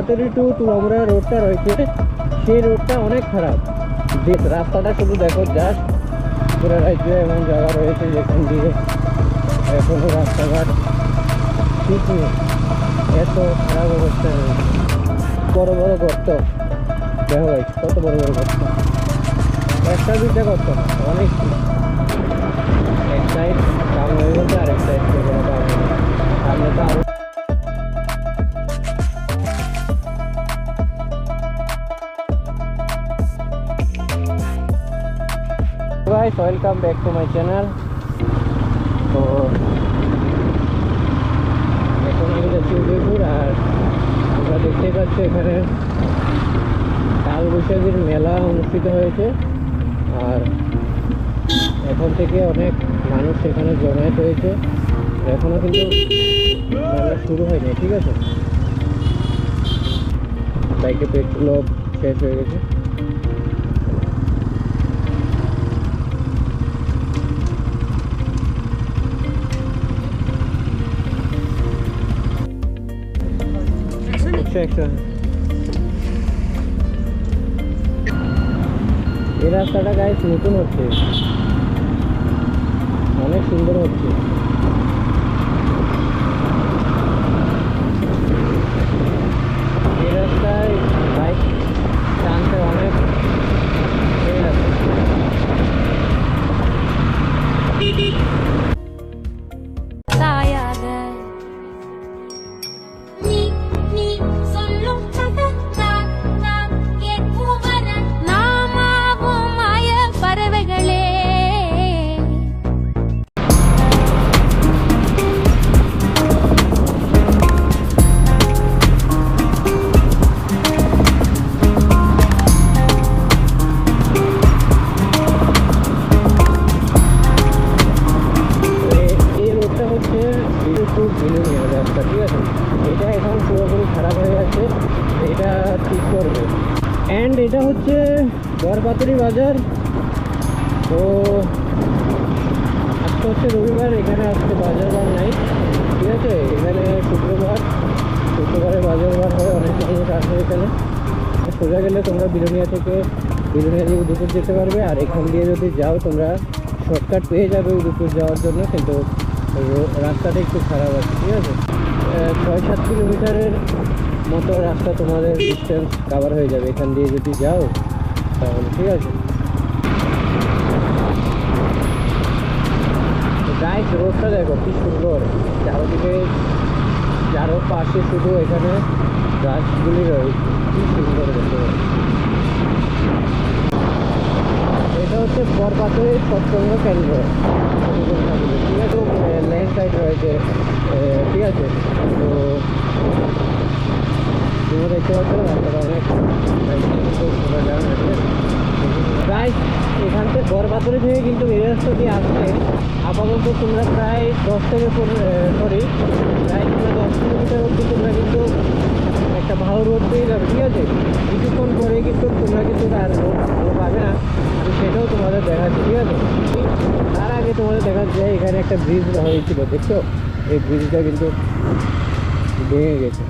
বরবাতরি two Tulamura রোডটা রয়েছে, সেই রোডটা অনেক খারাপ। যে রাস্তাটা শুধু দেখো জাস্ট পুরো রাজ্যে এমন জায়গা রয়েছে যেখান দিয়ে এখনও রাস্তাঘাট ঠিক নেই। এত খারাপ অবস্থা রয়েছে। বড় বড় গর্ত। দেখো ভাই, কত বড় বড় গর্ত। একটা দুইটা গর্ত, অনেক এক সাইড কাম হয়ে গেছে আর এক সাইড সামনে তো আরও guys, welcome back to my channel. তো এখন আমি যাচ্ছি উদয়পুর আর তোমরা দেখতেই পাচ্ছ এখানে কাল বৈশাখীর মেলা অনুষ্ঠিত হয়েছে। আর এখন থেকে অনেক মানুষ সেখানে জমায়েত হয়েছে। এখনও কিন্তু মেলা শুরু হয়নি, ঠিক আছে? বাইকে পেট্রোলও শেষ হয়ে গেছে। একশো এই রাস্তাটা গায়ে নতুন হচ্ছে। অনেক সুন্দর হচ্ছে। হচ্ছে বরপাতুরি বাজার। তো আজকে হচ্ছে রবিবার, এখানে আজকে বাজার বার নাই, ঠিক আছে? এখানে শুক্রবার, শুক্রবারে বাজার বার হয়, অনেক মানুষ আসে এখানে। সোজা গেলে তোমরা বিলুনিয়া থেকে বিলুনিয়া দিয়ে উদয়পুর যেতে পারবে। আর এখান দিয়ে যদি যাও, তোমরা শর্টকাট পেয়ে যাবে উদয়পুর যাওয়ার জন্য, কিন্তু রাস্তাটা একটু খারাপ আছে, ঠিক আছে? ছয় সাত কিলোমিটারের মতো রাস্তা তোমাদের ডিস্টেন্স কাভার হয়ে যাবে। এখান দিয়ে যদি যাও, তাহলে ঠিক আছে। গাইস রোডটা দেখো, কি সুন্দর। চারদিকে চারো পাশে শুধু এখানে গাছগুলি রয়েছে। কি সুন্দর দেখতে এটা হচ্ছে বরপাতের সৎসঙ্গ কেন্দ্র ঠিক আছে লেন সাইড রয়েছে এ, ঠিক আছে তো তোমরা দেখতে পাচ্ছ রাস্তাটা অনেক প্রায় এখান বরপাতুরি থেকে কিন্তু দিয়ে আসছে। আপাতত তোমরা প্রায় দশ থেকে সরি প্রায় তোমরা দশ কিলোমিটার অবধি তোমরা কিন্তু একটা ভালো রোড পেয়ে যাবে ঠিক আছে? কিছুক্ষণ পরে কিন্তু তোমরা কিন্তু আর রোড পাবে না সেটাও তোমাদের দেখাচ্ছে ঠিক আছে? তার আগে তোমাদের দেখাচ্ছে এখানে একটা ব্রিজ হয়েছিল দেখছ? এই ব্রিজটা কিন্তু ভেঙে গেছে।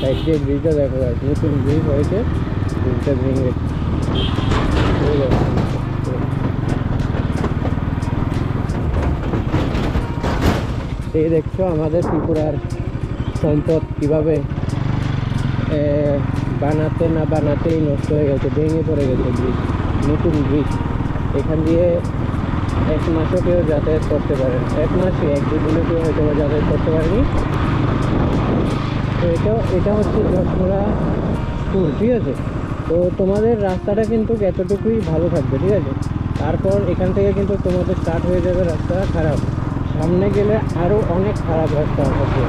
সাইড দিয়ে ব্রিজটা দেখো guys, নতুন ব্রিজ হয়েছে ব্রিজটা ভেঙে গেছে। এই দেখছ আমাদের ত্রিপুরার সম্পদ কীভাবে বানাতে না বানাতেই নষ্ট হয়ে গেছে, ভেঙে পড়ে গেছে ব্রিজ নতুন ব্রিজ এখান দিয়ে এক মাসও কেউ যাতায়াত করতে পারে এক মাসে এক দুদিনে কেউ হয়তো যাতায়াত করতে পারেনি। তো এটা এটা হচ্ছে যশোরা স্কুল ঠিক আছে? তো তোমাদের রাস্তাটা কিন্তু এতটুকুই ভালো থাকবে, ঠিক আছে? তারপর এখান থেকে কিন্তু তোমাদের স্টার্ট হয়ে যাবে রাস্তা খারাপ। সামনে গেলে আরও অনেক খারাপ রাস্তা আছে।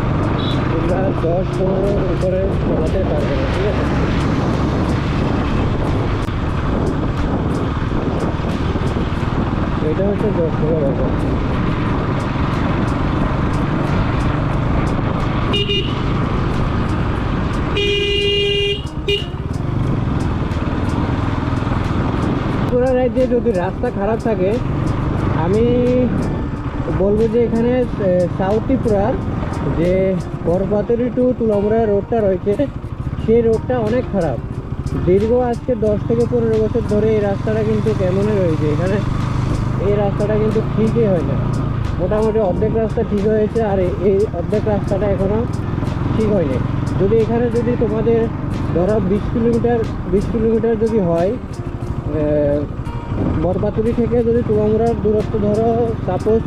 তোমরা দশ পনেরোর উপরে চলাতে পারবে না, ঠিক আছে? এটা হচ্ছে দশ বাজার ত্রিপুরা রাজ্যে যদি রাস্তা খারাপ থাকে, আমি বলব যে এখানে সাউথ ত্রিপুরার যে করপাতুরি টু তুলামুড়া রোডটা রয়েছে, সেই রোডটা অনেক খারাপ। দীর্ঘ আজকে দশ থেকে পনেরো বছর ধরে এই রাস্তাটা কিন্তু কেমনই রয়েছে? এখানে এই রাস্তাটা কিন্তু ঠিকই হয় না। মোটামুটি অর্ধেক রাস্তা ঠিক হয়েছে আর এই- অর্ধেক রাস্তাটা এখনও ঠিক হয়নি। যদি এখানে যদি তোমাদের ধরো বিশ কিলোমিটার বিশ কিলোমিটার যদি হয় বরপাতুরি থেকে যদি তুলামুড়ার দূরত্ব ধরো সাপোজ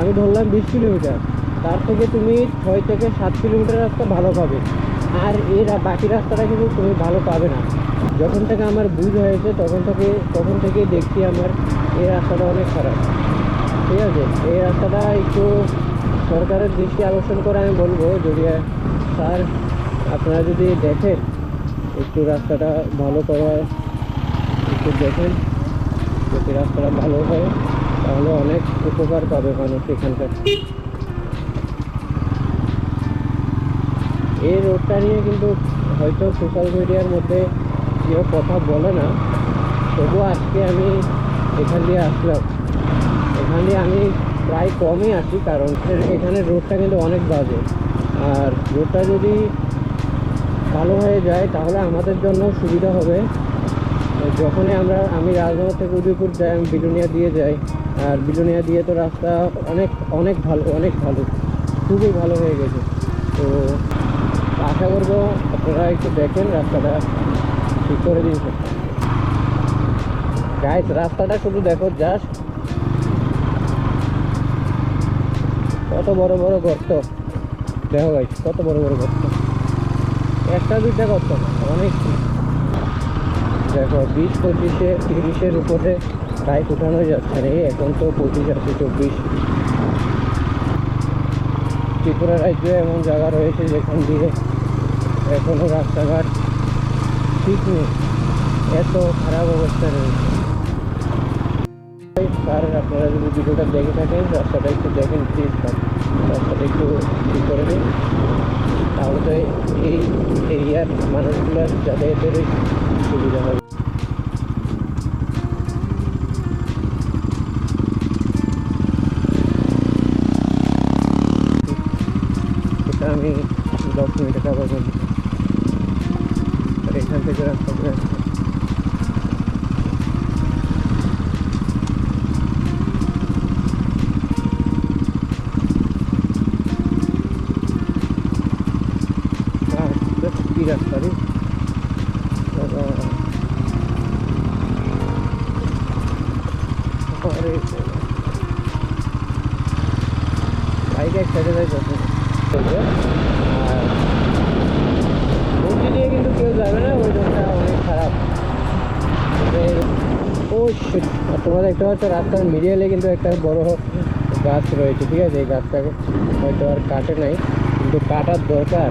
আমি ধরলাম বিশ কিলোমিটার, তার থেকে তুমি ছয় থেকে সাত কিলোমিটার রাস্তা ভালো পাবে। আর এর বাকি রাস্তাটা কিন্তু তুমি ভালো পাবে না। যখন থেকে আমার বুঝ হয়েছে, তখন থেকে, তখন থেকেই দেখছি আমার এই রাস্তাটা অনেক খারাপ। ঠিক আছে? এই রাস্তাটা একটু সরকারের দৃষ্টি আকর্ষণ করে আমি বলব, যদি স্যার আপনারা যদি দেখেন, একটু রাস্তাটা ভালো করার, একটু দেখেন। যদি রাস্তাটা ভালো হয়, তাহলে অনেক উপকার পাবে মানুষ এখানকার। এই রোডটা নিয়ে কিন্তু হয়তো সোশ্যাল মিডিয়ার মধ্যে কেউ কথা বলে না, তবুও আজকে আমি এখান দিয়ে আসলাম। এখান দিয়ে আমি প্রায় কমই আসি কারণ এখানে রোডটা কিন্তু অনেক বাজে। আর রোডটা যদি ভালো হয়ে যায়, তাহলে আমাদের জন্য সুবিধা হবে। যখনই আমরা, আমি রাজনগর থেকে উদয়পুর যাই, আমি বিলুনিয়া দিয়ে যাই, আর বিলুনিয়া দিয়ে তো রাস্তা অনেক অনেক ভালো অনেক ভালো, খুবই ভালো হয়ে গেছে। তো আশা করব আপনারা একটু দেখেন রাস্তাটা, ঠিক করে দিন। গাইস রাস্তাটা শুধু দেখো জাস্ট কত বড় বড় গর্ত। দেখো গাইস কত বড় বড় গর্ত। একটা দুইটা গর্ত, অনেক। দেখো, বিশ পঁচিশে, তিরিশের উপরে বাইক উঠানো যাচ্ছে না এখন তো পঁচিশ আছে, চব্বিশ। ত্রিপুরা রাজ্যে এমন জায়গা রয়েছে যেখান দিয়ে এখনও রাস্তাঘাট ঠিক নেই। এত খারাপ অবস্থা রয়েছে। স্যার আপনারা যদি ভিডিওটা দেখে থাকেন, রাস্তাটা একটু দেখেন প্লিজ রাস্তাটা একটু ঠিক করে দিন। তাহলে তো এই এরিয়ার মানুষগুলোর যাতায়াতের সুবিধা হবে। মিনিটে কাভার করব আর এখান থেকে রাস্তা করে আসব। আর এটা কি রাস্তা রে বাবা। আরে বাবা। বাইক এক সাইডে যাই যখন চলবে আর বলছি দিয়ে একটা হচ্ছে রাস্তার মিডিয়ালে কিন্তু একটা বড় গাছ রয়েছে ঠিক আছে এই গাছটাকে হয়তো আর কাটে নাই কিন্তু কাটার দরকার